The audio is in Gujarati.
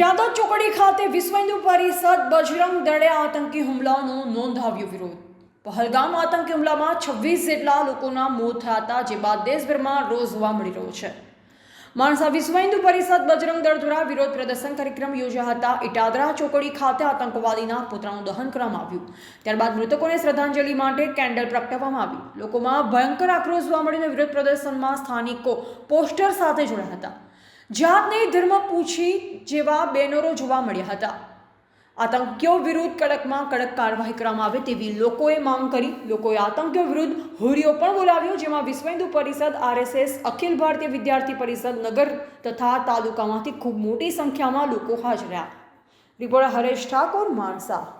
ઇટાદા ચોકડી ખાતે વિશ્વ હિન્દુ પરિષદ બજરંગ દળે આતંકી હુમલાનો નોંધાવ્યો વિરોધ. પહલગામ આતંકી હુમલામાં છવ્વીસ જેટલા લોકોના મોત થયા હતા, જે બાદ દેશભરમાં રોજ જોવા મળી રહ્યો છે. માણસા વિશ્વ હિન્દુ પરિષદ બજરંગ દળ દ્વારા વિરોધ પ્રદર્શન કાર્યક્રમ યોજ્યા હતા. ઇટાદરા ચોકડી ખાતે આતંકવાદીના પુતળાનું દહન કરવામાં આવ્યું. ત્યારબાદ મૃતકોને શ્રદ્ધાંજલિ માટે કેન્ડલ પ્રગટાવવામાં આવી. લોકોમાં ભયંકર આક્રોશ જોવા મળીને વિરોધ પ્રદર્શનમાં સ્થાનિકો પોસ્ટર સાથે જોડાયા હતા. જાતને ધર્મ પૂછી જેવા બેનરો જોવા મળ્યા હતા. આતંકીઓ વિરુદ્ધ કડકમાં કડક કાર્યવાહી કરવામાં આવે તેવી લોકોએ માંગ કરી. લોકોએ આતંકીઓ વિરુદ્ધ હોરીઓ પણ બોલાવ્યો, જેમાં વિશ્વ હિન્દુ પરિષદ, આરએસએસ, અખિલ ભારતીય વિદ્યાર્થી પરિષદ, નગર તથા તાલુકામાંથી ખૂબ મોટી સંખ્યામાં લોકો હાજર રહ્યા. રિપોર્ટર હરેશ ઠાકોર, માણસા.